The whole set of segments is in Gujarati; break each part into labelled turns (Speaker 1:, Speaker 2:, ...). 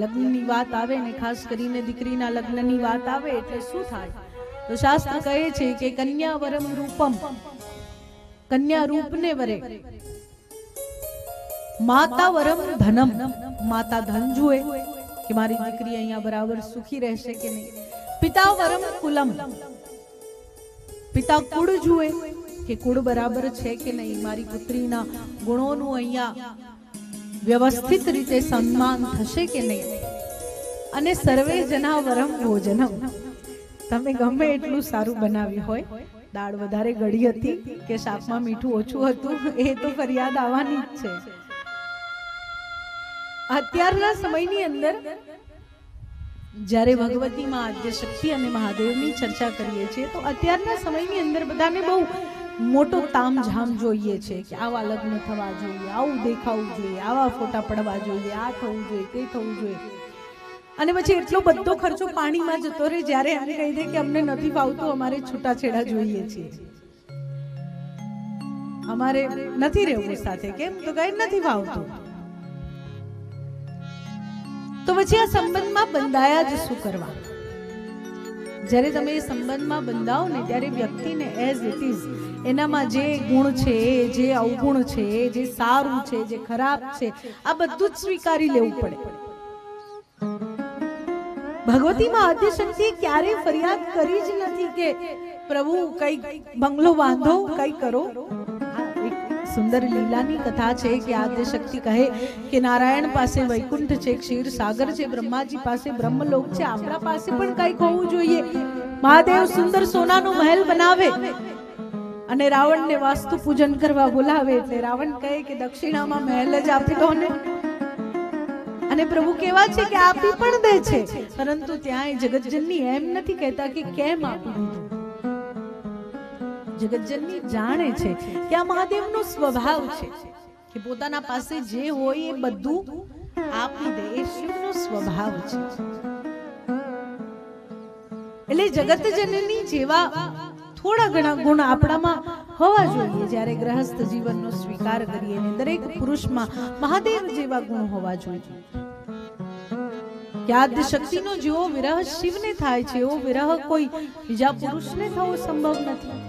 Speaker 1: લગ્નની વાત આવે ને, ખાસ કરીને દીકરીના લગ્નની વાત આવે એટલે શું થાય? તો શાસ્ત્ર કહે છે કે કન્યા વરમ રૂપમ. કન્યા રૂપને વરે. માતા વરમ ધનમ. માતા ધન જુએ કે મારી દીકરી અહીંયા બરાબર સુખી રહેશે કે નહીં. પિતા વરમ કુલમ. પિતા કુળ જુએ કે કુળ બરાબર છે કે નહીં? મારી પુત્રીના ગુણોનું અહીંયા વ્યવસ્થિત રીતે સન્માન થશે કે નહીં? અને સર્વે જના વરમ ભોજનમ. તમે ગમે એટલું સારું બનાવ્યું હોય, દાળ વધારે ગળી હતી કે શાકમાં મીઠું ઓછું હતું, એ તો ફરિયાદ આવવાની જ છે. અત્યારના સમયની અંદર, જ્યારે ભગવતીમાં આદ્ય શક્તિ અને મહાદેવની ચર્ચા કરીએ છીએ, તો અત્યારના સમયની અંદર બધાને બહુ મોટો તામઝામ જોઈએ છે કે આવા લગ્ન થવા જોઈએ, આવું દેખાવું જોઈએ, આવા ફોટા પડવા જોઈએ, આ થવું જોઈએ, તે થવું જોઈએ. અને પછી એટલો બધો ખર્ચો પાણીમાં જતો રહે જ્યારે એમને કહી દે કે અમને નથી ફાવતું, અમારે છૂટાછેડા જોઈએ છે અમારે નથી રહેવું સાથે, કેમ? તો કઈ નથી ફાવતું. તો પછી આ સંબંધમાં બંધાયા જ શું કરવા? જ્યારે તમે એ સંબંધમાં બંધાવો ને, ત્યારે વ્યક્તિને એઝ ઇટ ઇઝ એનામાં જે ગુણ છે, જે અવગુણ છે, જે સારું છે, જે ખરાબ છે, આ બધું જ સ્વીકારી લેવું પડે. ભગવતીમાં આદ્ય શક્તિએ ક્યારેય ફરિયાદ કરી જ નથી કે, પ્રભુ કઈ બંગલો બાંધો કઈ કરો. સુંદર લીલાની કથા છે કે આદ્યશક્તિ કહે કે નારાયણ પાસે વૈકુંઠ છે, ક્ષીર સાગર છે, બ્રહ્માજી પાસે બ્રહ્મલોક છે આપણા પાસે પણ કંઈક હોવું જોઈએ. મહાદેવ સુંદર સોનાનો મહેલ બનાવે અને રાવણને વાસ્તુ પૂજન કરવા બોલાવે એટલે રાવણ કહે કે દક્ષિણામાં મહેલ જ આપી દો ને. અને પ્રભુ કેવા છે કે આપી પણ દે છે. પરંતુ ત્યાં જગતજનની એમ નથી કહેતા કે કેમ આપી દીધું. જગતજનની જાણે છે કે આ મહાદેવનો સ્વભાવ છે કે પોતાના પાસે જે હોય એ બધું આપી દે, એ શિવનો સ્વભાવ છે. એટલે જગતજનની જેવા થોડા ઘણા ગુણ આપણામાં હોવા જોઈએ. જ્યારે ગ્રહસ્થ જીવનનો સ્વીકાર કરીએ ને દરેક પુરુષમાં મહાદેવ જેવા ગુણ હોવા જોઈએ. યાદ શક્તિનો જેવો વિરહ શિવને થાય છે, એવો વિરહ કોઈ બીજા પુરુષને થવો સંભવ નથી.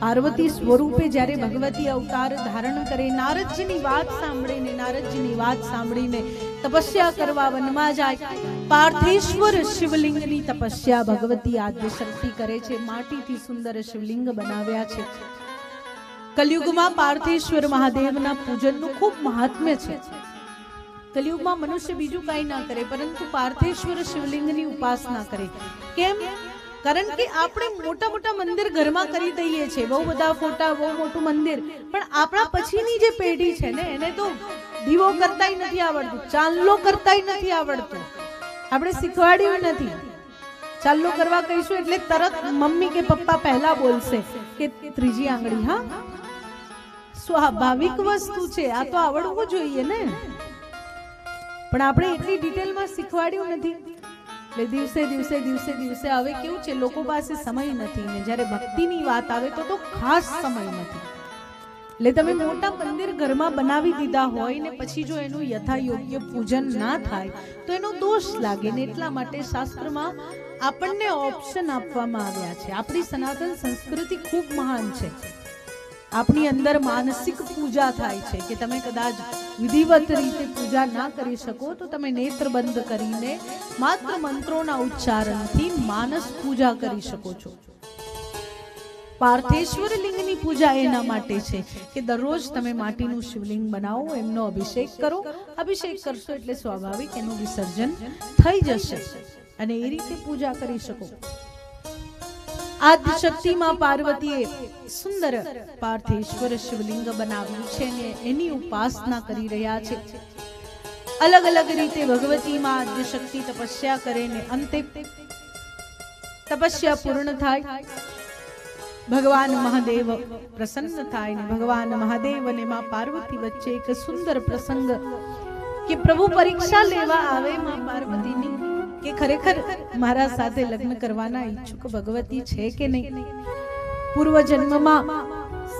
Speaker 1: પાર્વતી સ્વરૂપે જ્યારે ભગવતી અવતાર ધારણ કરે, નારદજીની વાત સાંભળીને, નારદજીની વાત સાંભળીને તપસ્યા કરવા વનમાં જાય. પાર્થેશ્વર શિવલિંગની તપસ્યા ભગવતી આદ્ય શક્તિ કરે છે. માટીથી સુંદર શિવલિંગ બનાવ્યા છે. કલયુગમાં પાર્થેશ્વર મહાદેવના પૂજનનું ખૂબ મહાત્મ્ય છે. કલયુગમાં મનુષ્ય બીજું કાંઈ ના કરે, પરંતુ પાર્થેશ્વર શિવલિંગની ઉપાસના કરે. કેમ? કારણ કે આપણે મોટા મોટા મંદિર ઘરમાં કરી દઈએ છીએ. બહુ બધા ફોટા, બહુ મોટું મંદિર. પણ આપણા પછીની જે પેઢી છે ને, એને તો દીવો કરતાય નથી આવડતું, ચાંદલો કરતાય નથી આવડતું. આપણે શીખવાડ્યું નથી. ચાલ્લો કરવા કહીશું એટલે તરત મમ્મી કે પપ્પા પહેલા બોલશે કે ત્રીજી આંગળી, હા? સ્વાભાવિક વસ્તુ છે, આ તો આવડવું જોઈએ ને. પણ આપણે એટલી ડિટેલમાં શીખવાડ્યું નથી. એટલે દિવસે દિવસે દિવસે દિવસે હવે કેવું છે, લોકો પાસે સમય નથી ને જ્યારે ભક્તિની વાત આવે તો તો ખાસ સમય નથી. એટલે તમે મોટા મંદિર ઘરમાં બનાવી દીધા હોય ને પછી જો એનું યથા યોગ્ય પૂજન ના થાય, તો એનો દોષ લાગે ને એટલા માટે શાસ્ત્રમાં આપણને ઓપ્શન આપવામાં આવ્યા છે. આપણી સનાતન સંસ્કૃતિ ખૂબ મહાન છે. આપણી અંદર માનસિક પૂજા થાય છે કે તમે કદાચ વિધિવત રીતે પૂજા ના કરી શકો તો તમે નેત્ર બંધ કરીને માત્ર મંત્રોના ઉચ્ચારણથી માનસ પૂજા કરી શકો છો. પાર્થેશ્વર લિંગની પૂજા એના માટે છે કે દરરોજ તમે માટીનું શિવલિંગ બનાવો, એમનો અભિષેક કરો. અભિષેક કરશો એટલે સ્વાભાવિક એનું વિસર્જન થઈ જશે. અને એ રીતે પૂજા કરી શકો. આદ્ય શક્તિમાં પાર્વતીએ સુંદર પાર્થેશ્વર શિવલિંગ બનાવ્યું છે ને એની ઉપાસના કરી રહ્યા છે. અલગ અલગ રીતે ભગવતીમાં આદ્ય શક્તિ તપસ્યા કરે ને અંતે તપસ્યા પૂર્ણ થાય. ભગવાન મહાદેવ પ્રસન્ન થાય ને ભગવાન મહાદેવ અને માં પાર્વતી વચ્ચે એક સુંદર પ્રસંગ કે પ્રભુ પરીક્ષા લેવા આવે માં પાર્વતીની કે ખરેખર મારા સાથે લગ્ન કરવાના ઈચ્છુક ભગવતી છે કે નહીં? પૂર્વ જન્મમાં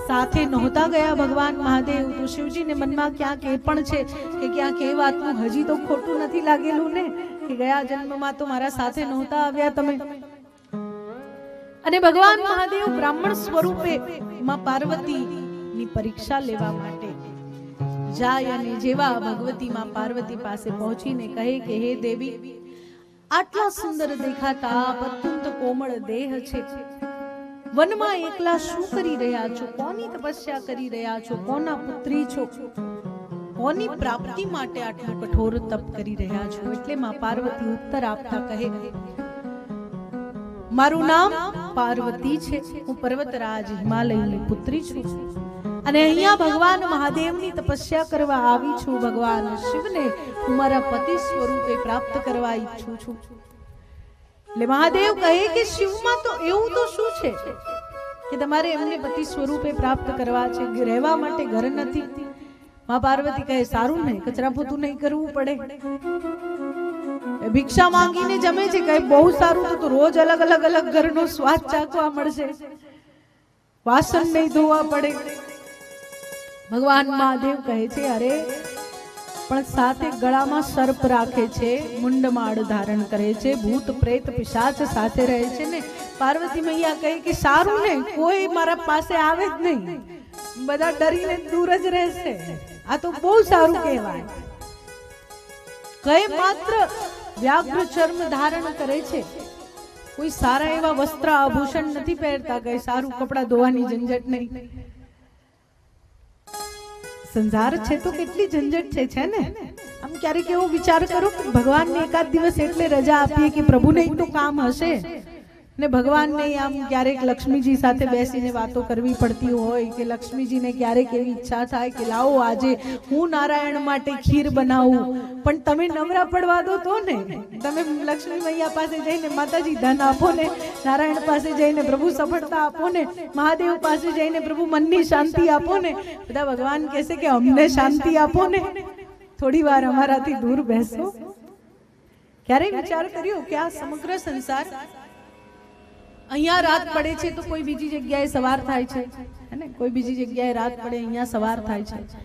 Speaker 1: સાથે નહોતા ગયા ભગવાન મહાદેવ. તો શિવજીને મનમાં ક્યાંક એ પણ છે કે ક્યાંક એ વાતનું હજી તો ખોટું નથી લાગેલું ને? કે ગયા જન્મમાં તો મારા સાથે નહોતા આવ્યા તમે. અને ભગવાન મહાદેવ બ્રાહ્મણ સ્વરૂપે માં પાર્વતીની પરીક્ષા લેવા માટે જાય અને જેવા ભગવતી માં પાર્વતી પાસે પહોંચીને કહે કે, હે દેવી આટલા સુંદર દેખાતા અત્યંત કોમળ દેહ છે. વનમાં એકલા શું કરી રહ્યા છો? કોની તપસ્યા કરી રહ્યા છો? કોના પુત્રી છો? કોની પ્રાપ્તિ માટે આટલું કઠોર તપ કરી રહ્યા છો? એટલે માં પાર્વતી ઉત્તર આપતા કહે, મારું નામ પાર્વતી છે. હું પર્વતરાજ હિમાલયની પુત્રી છું. અને અહીંયા ભગવાન મહાદેવની તપસ્યા કરવા આવી છું ભગવાન. શિવને હું મારા પતિ સ્વરૂપે પ્રાપ્ત કરવા ઈચ્છું છું. એટલે મહાદેવ કહે કે શિવમાં તો એવું તો શું છે? કે તમારે એમને પતિ સ્વરૂપે પ્રાપ્ત કરવા છે રહેવા માટે ઘર નથી. મા પાર્વતી કહે, સારું નહીં કચરા પોતું નહીં કરવું પડે. ભિક્ષા માંગીને જમે છે, કહે, બહુ સારું તો રોજ અલગ અલગ અલગ ઘરનો સ્વાદ ચાખવા મળશે. વાસણ નહીં ધોવા પડે. ભગવાન મહાદેવ કહે છે, અરે, પણ સાથે ગળામાં સર્પ રાખે છે મુંડમાળ ધારણ કરે છે, ભૂત, પ્રેત, પિશાચ સાથે રહે છે ને? પાર્વતી મૈયા કહે કે, સારું ને, કોઈ મારા પાસે આવે જ નહીં. બધા ડરીને દૂર જ રહેશે. આ તો બહુ સારું કહેવાય. કઈ માત્ર વ્યાઘ્ર ચર્મ ધારણ કરે છે. કોઈ સારા એવા વસ્ત્ર આભૂષણ નથી પહેરતા, કઈ સારું કપડા ધોવાની ઝંઝટ નહીં. સંસાર છે તો કેટલી ઝંઝટ છે છે ને? આમ ક્યારેક એવો વિચાર કરો ભગવાનને એકાદ દિવસ એટલે રજા આપીએ કે પ્રભુને તો કામ હશે. ને ભગવાનને આમ ક્યારેક લક્ષ્મીજી સાથે બેસીને વાતો કરવી પડતી હોય કે લક્ષ્મીજીને ક્યારેક એવી ઈચ્છા થાય કે લાવો આજે હું નારાયણ માટે ખીર બનાવું. પણ તમે નવરા પડવા દો તો ને. તમે લક્ષ્મી મૈયા પાસે જઈને માતાજી ધન આપો ને, નારાયણ પાસે જઈને પ્રભુ સફળતા આપો ને, મહાદેવ પાસે જઈને પ્રભુ મનની શાંતિ આપો ને. બધા ભગવાન કહેશે કે અમને શાંતિ આપો ને. થોડી વાર અમારાથી દૂર બેસો. ક્યારેય વિચાર કર્યો કે આ સમગ્ર સંસાર અહીંયા રાત પડે છે તો કોઈ બીજી જગ્યાએ સવાર થાય છે, હે કોઈ બીજી જગ્યાએ રાત પડે, અહીંયા સવાર થાય છે.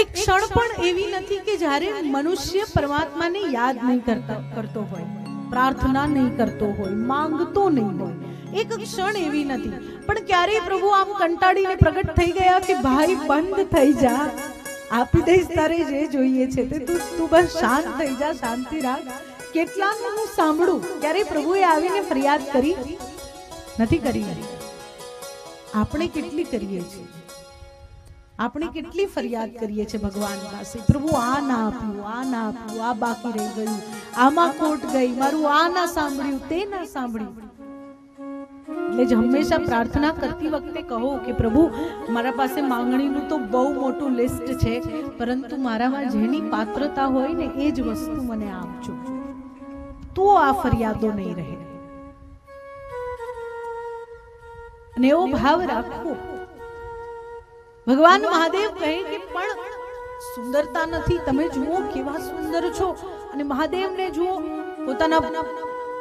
Speaker 1: એક ક્ષણ પણ એવી નથી કે જ્યારે મનુષ્ય પરમાત્માને યાદ નહીં કરતા, કરતો હોય, પ્રાર્થના નહીં કરતો હોય, માંગતો નહીં હોય. એક ક્ષણ એવી નથી. પણ ક્યારેય પ્રભુ આમ કંટાળીને પ્રગટ થઈ ગયા કે ભાઈ બંધ થઈ જા. આપી દઈશ તારે જે જોઈએ છે તે. તું તું બસ શાંત થઈ જા, શાંતિ રાખ. કેટલાનું હું સાંભળું? ક્યારે પ્રભુએ આવીને ફરિયાદ કરી? નથી કરી આપણે કેટલી કરીએ છીએ? આપણે કેટલી ફરિયાદ કરીએ છીએ ભગવાન પાસે? પ્રભુ, આ ના આપ્યું આ ના આપ્યું આ બાકી રહી ગયું. આમાં ખોટ ગઈ, મારું આ ના સાંભળ્યું, તે ના સાંભળ્યું. એટલે જ હંમેશા પ્રાર્થના કરતી વખતે કહો કે પ્રભુ, મારા પાસે માંગણીનું તો બહુ મોટું લિસ્ટ છે, પરંતુ મારામાં જેની પાત્રતા હોય ને એ જ વસ્તુ મને આપજો. તો આ ફરિયાદો નહીં રહે. અને એવો ભાવ રાખવો. ભગવાન મહાદેવ કહે કે, પણ સુંદરતા નથી. તમે જુઓ કેવા સુંદર છો. અને મહાદેવને જુઓ, પોતાના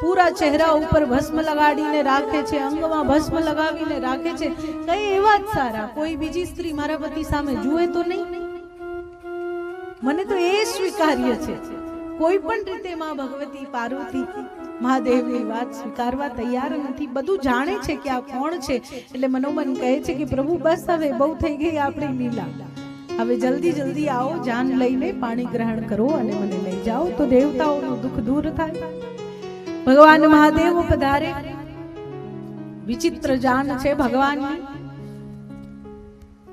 Speaker 1: પૂરા ચહેરા ઉપર ભસ્મ લગાડીને રાખે છે, અંગમાં ભસ્મ લગાવીને રાખે છે. કઈ એવા જ સારા. કોઈ બીજી સ્ત્રી મારા પતિ સામે જુએ તો નહીં. મને તો એ સ્વીકાર્ય છે. કોઈ પણ રીતે માં ભગવતી પાર્વતી મહાદેવની વાત સ્વીકારવા તૈયાર નથી. બધું જાણે છે કે આ કોણ છે? એટલે મનોમન કહે છે કે, પ્રભુ, બસ હવે બહુ થઈ ગઈ આપણી લીલા. હવે જલ્દી જલ્દી આવો, જાન લઈને પાણી ગ્રહણ કરો અને મને લઈ જાઓ. તો દેવતાઓનું દુઃખ દૂર થાય. ભગવાન મહાદેવ પધારે. વિચિત્ર જાન છે ભગવાનની.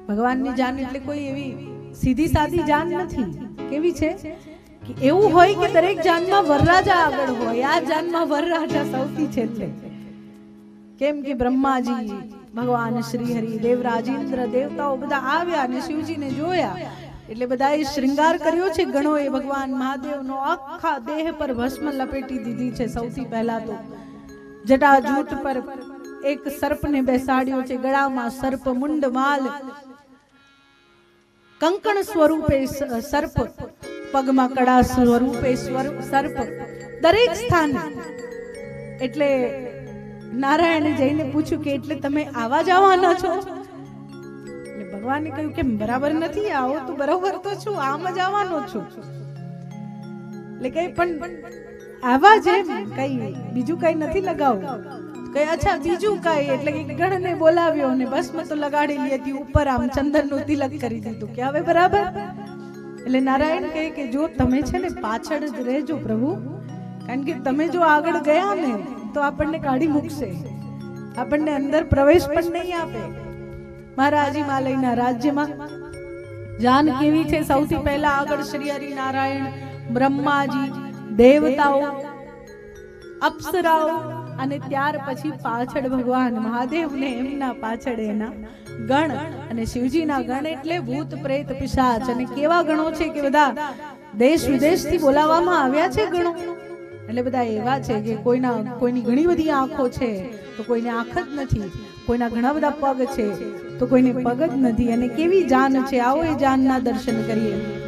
Speaker 1: ભગવાનની જાન એટલે કોઈ એવી સીધી સાદી જાન નથી. કેવી છે? એવું હોય કે દરેક જાનમાં વરરાજા આગળ હોય. આ જાનમાં વરરાજા સૌથી છેલ્લે કેમ કે બ્રહ્માજી, ભગવાન શ્રી હરિ દેવરાજ ઇન્દ્ર દેવતાઓ બધા આવ્યા અને શિવજીને જોયા. એટલે બધાએ શ્રૃંગાર કર્યો છે. ઘણો એ ભગવાન મહાદેવનો આખા દેહ પર ભસ્મ લપેટી દીધી છે સૌથી પહેલા તો. જટાજૂટ પર એક સર્પને બેસાડ્યો છે. ગળામાં સર્પ મુંડ માલ. કંકણ સ્વરૂપે સર્પ. પગમાં કડા સ્વરૂપે સ્વરૂપ સર્પ દરેક સ્થાને. એટલે નારાયણે જઈને પૂછ્યું કે એટલે તમે આવા જવાના છો? ભગવાને કહ્યું કે બરાબર નથી, આવો તો બરાબર તો છું, આમ જ આવવાનો છું. એટલે કઈ પણ આવા જ કઈ બીજું કઈ નથી લગાવું. કઈ અચ્છા, બીજું કઈ? એટલે કે ગણને બોલાવ્યો અને ભસ્મ તો લગાડેલી હતી ઉપર આમ ચંદનનું તિલક કરી દીધું કે, હવે બરાબર. એટલે નારાયણ કહે કે જો તમે છે ને પાછળ જ રહેજો પ્રભુ. કારણ કે તમે જો આગળ ગયા ને, તો આપણને કાઢી મૂકશે. આપણને અંદર પ્રવેશ પણ નહીં આપે. મહારાજી માલયના રાજ્યમાં જાન કેવી છે? સૌથી પહેલા આગળ શ્રી હરિ નારાયણ, બ્રહ્માજી, દેવતાઓ, અપ્સરાઓ અને ત્યાર પછી પાછળ ભગવાન મહાદેવને એમના પાછળ એના ગણ અને શિવજીના ગણ એટલે ભૂત, પ્રેત, પિશાચ અને કેવા ગણો છે કે બધા દેશ વિદેશથી બોલાવવામાં આવ્યા છે ગણો. એટલે બધા એવા છે કે કોઈના, કોઈની ઘણી બધી આંખો છે તો કોઈને આંખ જ નથી, કોઈના ઘણા બધા પગ છે તો કોઈને પગ જ નથી. અને કેવી જાન છે? આવો એ જાનના દર્શન કરીએ.